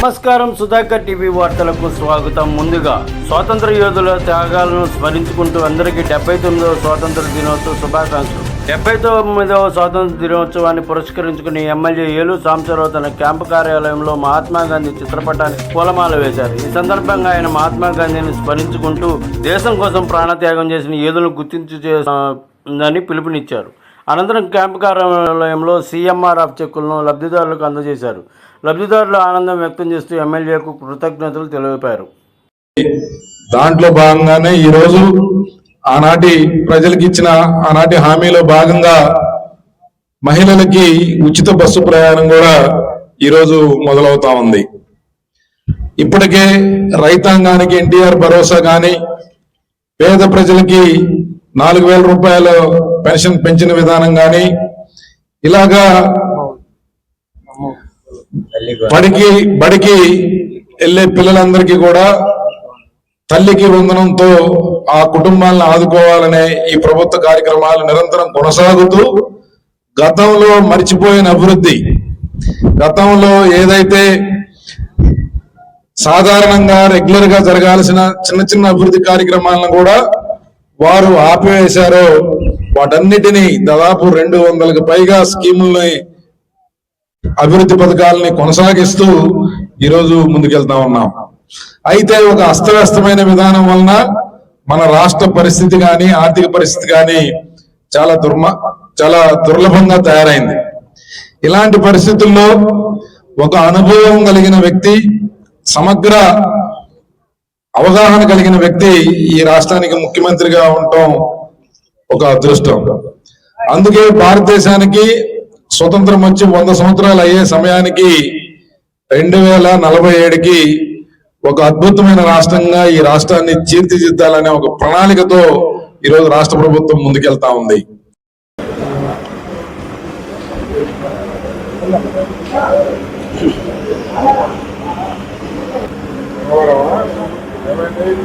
నమస్కారం సుధాకర్ టీవీ వార్తలకు స్వాగతం. ముందుగా స్వాతంత్ర యోధుల త్యాగాలను స్మరించుకుంటూ అందరికీ డెబ్బై తొమ్మిదవ స్వాతంత్ర దినోత్సవ శుభాకాంక్షలు. డెబ్బై తొమ్మిదవ స్వాతంత్ర దినోత్సవాన్ని పురస్కరించుకుని ఎమ్మెల్యే ఏలు సాంబశివరావు తన క్యాంపు కార్యాలయంలో మహాత్మా గాంధీ చిత్రపటానికి పూలమాల వేశారు. ఈ సందర్భంగా ఆయన మహాత్మా గాంధీని స్మరించుకుంటూ దేశం కోసం ప్రాణత్యాగం చేసిన ఏదులను గుర్తించు చేస్తుందని పిలుపునిచ్చారు. అనంతరం క్యాంపు కార్యాలయంలో సీఎంఆర్ఎఫ్ చెక్కులను లబ్ధిదారులకు అందజేశారు. లబ్ధిదారులు ఆనందం వ్యక్తం చేస్తూ ఎమ్మెల్యేకు కృతజ్ఞతలు తెలిపారు. దాంట్లో భాగంగానే ఈ రోజు ఆనాటి ప్రజలకు ఇచ్చిన ఆనాటి హామీలో భాగంగా మహిళలకి ఉచిత బస్సు ప్రయాణం కూడా ఈరోజు మొదలవుతా ఉంది. ఇప్పటికే రైతాంగానికి ఎన్టీఆర్ భరోసా కానీ పేద ప్రజలకి నాలుగు వేల రూపాయల పెన్షన్ పెంచిన విధానం కానీ ఇలాగా బడికి బడికి వెళ్ళే పిల్లలందరికీ కూడా తల్లికి వందనంతో ఆ కుటుంబాలను ఆదుకోవాలనే ఈ ప్రభుత్వ కార్యక్రమాలు నిరంతరం కొనసాగుతూ గతంలో మర్చిపోయిన అభివృద్ధి గతంలో ఏదైతే సాధారణంగా రెగ్యులర్గా జరగాల్సిన చిన్న చిన్న అభివృద్ధి కార్యక్రమాలను కూడా వారు ఆపివేశారో వాటన్నిటినీ దాదాపు రెండు వందలకు పైగా స్కీముల్ని అభివృద్ధి పథకాలని కొనసాగిస్తూ ఈరోజు ముందుకెళ్తా ఉన్నాం. అయితే ఒక అస్తవ్యస్తమైన విధానం వలన మన రాష్ట్ర పరిస్థితి కానీ ఆర్థిక పరిస్థితి కానీ చాలా దుర్మ చాలా దుర్లభంగా తయారైంది. ఇలాంటి పరిస్థితుల్లో ఒక అనుభవం కలిగిన వ్యక్తి సమగ్ర అవగాహన కలిగిన వ్యక్తి ఈ రాష్ట్రానికి ముఖ్యమంత్రిగా ఉండటం ఒక అదృష్టం. అందుకే భారతదేశానికి స్వతంత్రం వచ్చి వంద సంవత్సరాలు అయ్యే సమయానికి రెండు వేల నలభై ఏడుకి ఒక అద్భుతమైన రాష్ట్రంగా ఈ రాష్ట్రాన్ని తీర్చిదిద్దాలనే ఒక ప్రణాళికతో ఈరోజు రాష్ట్ర ప్రభుత్వం ముందుకెళ్తా ఉంది. వర్ధిల్లాలి నాయుడు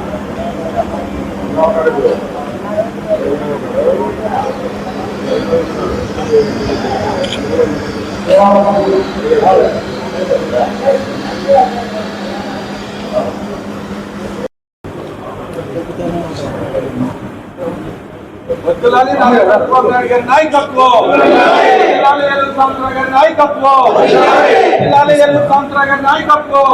గారి నాయకత్వం. నాయకత్వం. నాయకత్వం.